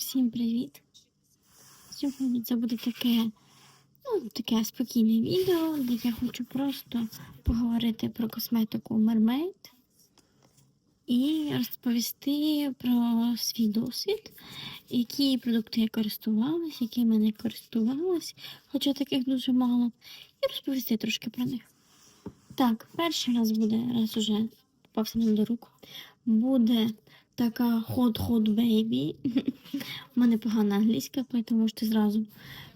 Всім привіт! Сьогодні це буде таке, ну, таке спокійне відео, де я хочу просто поговорити про косметику Mermaid і розповісти про свій досвід, які продукти я користувалась, якими не користувалась, хоча таких дуже мало, і розповісти трошки про них. Так, перший раз буде, раз уже попався нам до рук, буде така hot-hot baby. У мене погана англійська, тому можете зразу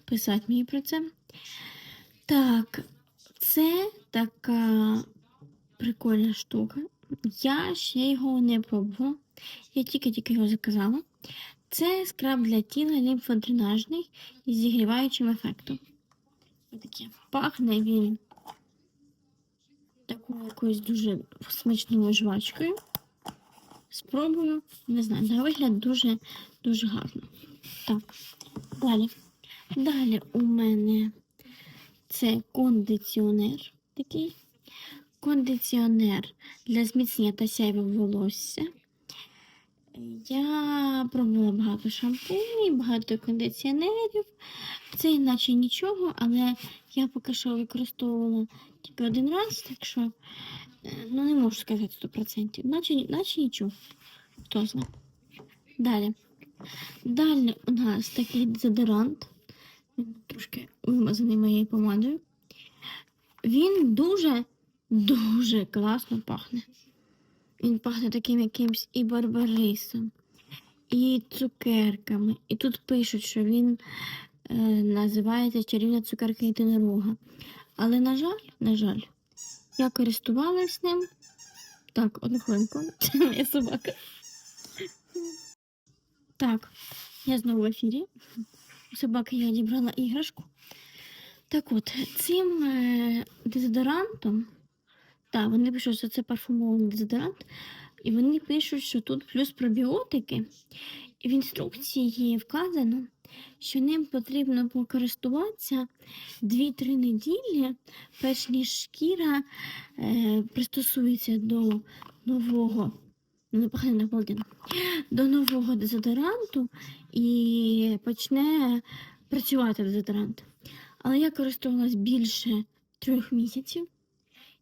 писати мені про це. Так, це така прикольна штука. Я ще його не пробувала. Я тільки-тільки його заказала. Це скраб для тіла лімфодренажний із зігріваючим ефектом. Таке пахне він такою якоюсь дуже смачною жвачкою. Спробую, не знаю, на вигляд дуже дуже гарно. Так, далі. Далі у мене це кондиціонер такий. Кондиціонер для зміцнення та сяйва волосся. Я пробувала багато шампунів, багато кондиціонерів. Це іначе нічого, але я поки що використовувала тільки один раз, так що ну, не можу сказати 100%. Наче, наче нічого. Хто знає. Далі. Далі у нас такий дезодорант. Він трошки вимазаний моєю помадою. Він дуже, дуже класно пахне. Він пахне таким якимсь і барбарисом, і цукерками. І тут пишуть, що він е, називається чарівна цукерка єдинорога. Але, на жаль, на жаль, я користувалась ним. Так, одну хвилинку. Це моя собака. Так, я знову в ефірі. У собаки я одібрала іграшку. Так от, цим е, дезодорантом, так, вони пишуть, що це парфумований дезодорант, і вони пишуть, що тут плюс пробіотики. І в інструкції вказано, що ним потрібно покористуватися 2-3 неділі, перш ніж шкіра е, пристосується до нового, ну, до нового дезодоранту і почне працювати дезодорант. Але я користувалась більше трьох місяців,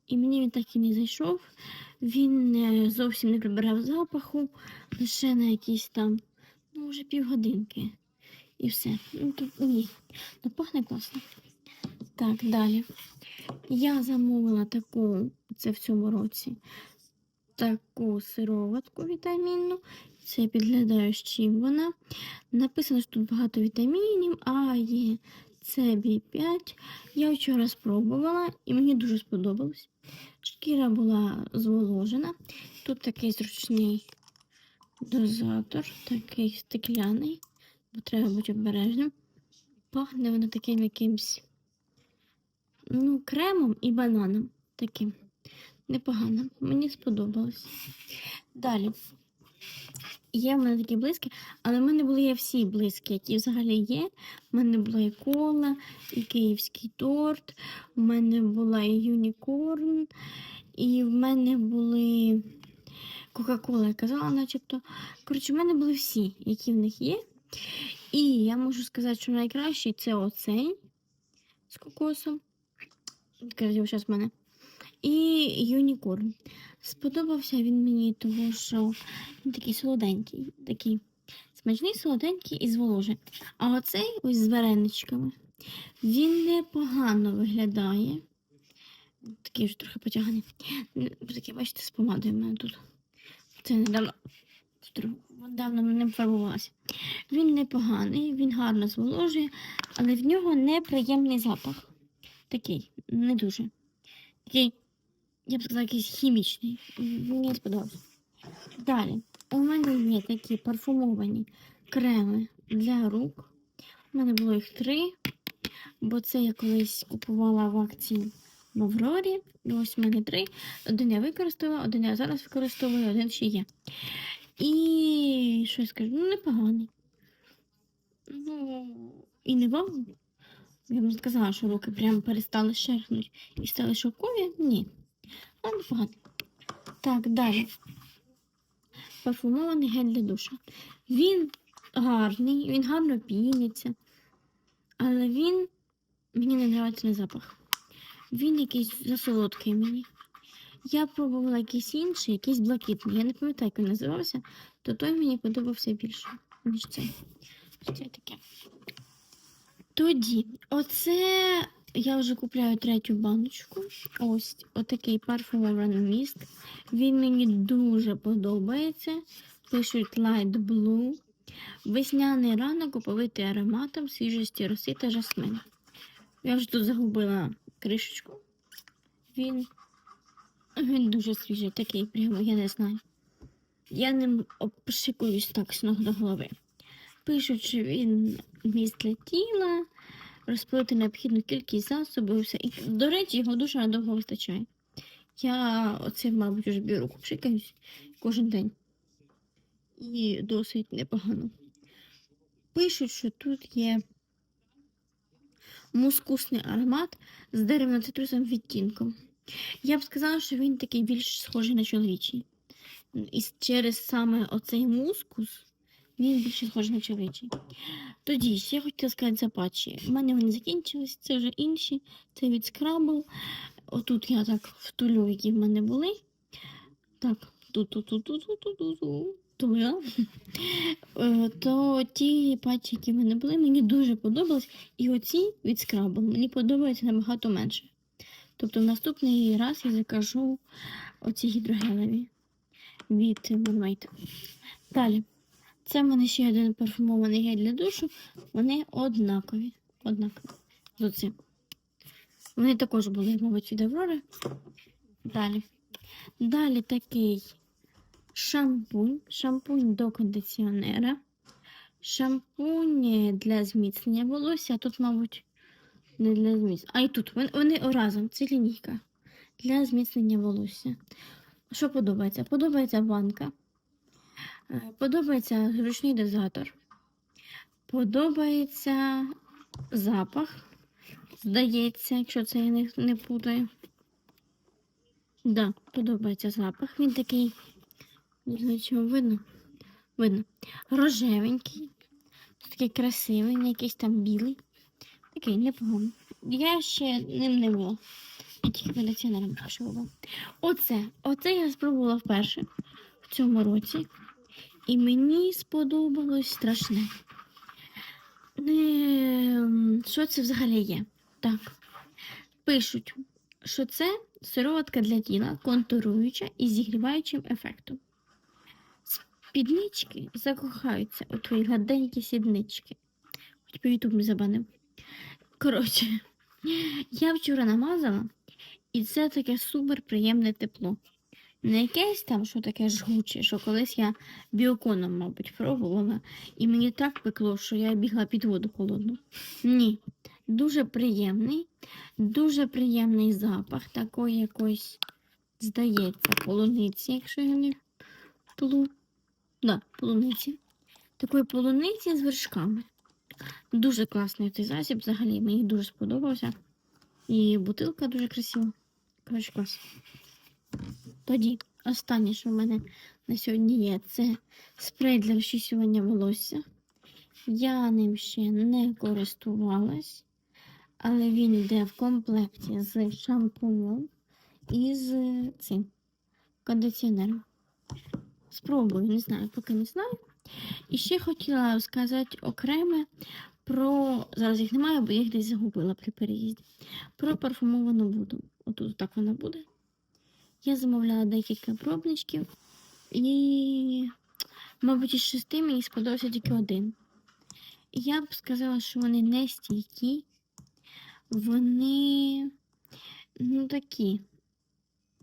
і мені він так і не зайшов. Він е, зовсім не прибирав запаху, лише на якісь там, ну, вже півгодинки. І все. Ну, тут ні. Ну, пахне класно. Так, далі. Я замовила таку, це в цьому році, таку сироватку вітамінну. Це підглядаю, з чим вона. Написано, що тут багато вітамінів, А, є С, Б 5 Я вчора спробувала і мені дуже сподобалось. Шкіра була зволожена. Тут такий зручний дозатор, такий стекляний, бо треба бути обережним. Пахне вона таким якимсь ну, кремом і бананом. Таким. Непогано. Мені сподобалось. Далі. Є в мене такі близькі, але в мене були всі близькі, які взагалі є. У мене була і кола, і київський торт, у мене була і юнікорн, і в мене були Кока-Кола, я казала, начебто. Коротше, в мене були всі, які в них є. І я можу сказати, що найкращий це оцей з кокосом. Зараз в мене. І юнікорн. Сподобався він мені, тому що він такий солоденький, такий смачний, солоденький і зволожений. А оцей ось з вареничками, він непогано виглядає. Такий вже трохи потяганий. Такий, бачите, з помадою в мене тут. Це недавно недавно не фарбувалася. Він непоганий, він гарно зволожує, але в нього неприємний запах. Такий, не дуже. Такий, я б сказала, якийсь хімічний. Мені сподобався. Далі, у мене є такі парфумовані креми для рук. У мене було їх три, бо це я колись купувала в акції в Аврорі. Ось у мене три. Один я використала, один я зараз використовую, один ще є. І що я скажу? Ну, непоганий. Ну, і не вам. Я не сказала, що руки прямо перестали шерхнути і стали шовкові. Ні. Але непогано. Так, далі. Парфумований гель для душа. Він гарний, він гарно піняться. Але він мені не подобається на запах. Він якийсь засолодкий мені. Я пробувала якийсь інший, якийсь блакитний. Я не пам'ятаю, як він називався, то той мені подобався більше, ніж цей. Ось Це таке. Тоді, оце я вже купляю третю баночку. Ось отакий парфумований міст. Він мені дуже подобається. Пишуть Light Blue. Весняний ранок оповитий ароматом свіжості роси та жасмину. Я вже тут загубила кришечку. Він, він дуже свіжий, такий прямо, я не знаю. Я ним обшикуюсь так з ног до голови. Пишуть, що він міст для тіла, розпилити необхідну кількість засобів все. І, до речі, його дуже надовго вистачає. Я оце, мабуть, вже беру пшикаюсь кожен день. І досить непогано. Пишуть, що тут є мускусний аромат з деревно-цитрусовим відтінком. Я б сказала, що він такий більш схожий на чоловічий. І через саме оцей мускус він більше схожий на чоловічий. Тоді ще я хотіла сказати за патчі. У мене вони закінчились, це вже інші. Це від Scrabble. Отут я так втулю, які в мене були. Так, тут, тут, тут, тут, тут, тут, тут, тут. То. Е, То ті патчі, які в мене були, мені дуже подобались. І оці від Scrabble мені подобаються набагато менше. Тобто в наступний раз я закажу оці гідрогелеві від Mermaid. Далі. Це в мене ще один парфумований гель для душу. Вони однакові. Однакові. з оцим. Вони також були, мабуть, від Аврори. Далі. Далі такий шампунь. Шампунь до кондиціонера. Шампунь для зміцнення волосся. Тут, мабуть, не для зміцнення. А і тут вони, разом. Це лінійка для зміцнення волосся. Що подобається? Подобається банка. Е, Подобається зручний дозатор. Подобається запах. Здається, якщо це я не, не путаю. Да, подобається запах. Він такий, не знаю, чого видно. Видно. Рожевенький. Такий красивий, якийсь там білий. Такий непоганий. Я ще ним не була. Я тільки кондиціонером пішов. Оце, оце я спробувала вперше в цьому році. І мені сподобалось страшне. Ем, Що це взагалі є? Так. Пишуть, що це сироватка для тіла, контуруюча і зігріваючим ефектом. Спіднички закохаються у твої гаденькі сіднички. Хоч по ютуб не забанив. Коротше, я вчора намазала, і це таке супер приємне тепло. Не якесь там, що таке жгуче, що колись я біоконом, мабуть, пробувала, і мені так пекло, що я бігла під воду холодну. Ні. Дуже приємний, дуже приємний запах, такої якоїсь, здається, полуниці, якщо я не плу. Да, полуниці. Такої полуниці з вершками. Дуже класний цей засіб, взагалі, мені дуже сподобався. І бутилка дуже красива. Коротше, клас. Тоді, останнє, що в мене на сьогодні є, це спрей для розчісування волосся. Я ним ще не користувалась, але він йде в комплекті з шампунем і з цим кондиціонером. Спробую, не знаю, поки не знаю. І ще хотіла сказати окреме про. Зараз їх немає, бо їх десь загубила при переїзді. Про парфумовану воду. Отут так вона буде. Я замовляла декілька пробничків, і, мабуть, із шести мені сподобався тільки один. Я б сказала, що вони не стійкі, вони ну такі.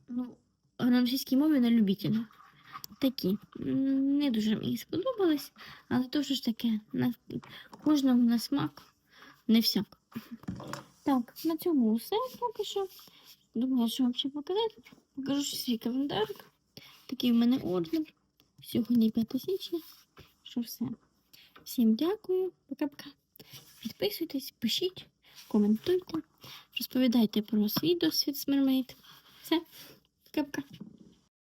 Ну, на російській мові на любителя. Такі. Не дуже мені сподобались, але то ж таке. На кожному на смак, не всяк. Так, на цьому все поки що. Думаю, що вам ще показати. Покажу свій календарик. Такий в мене ордер. Сьогодні 5 січня. Що все. Всім дякую. Пока-пока. Підписуйтесь, пишіть, коментуйте, розповідайте про свій досвід з Mermaid. Все. Пока-пока.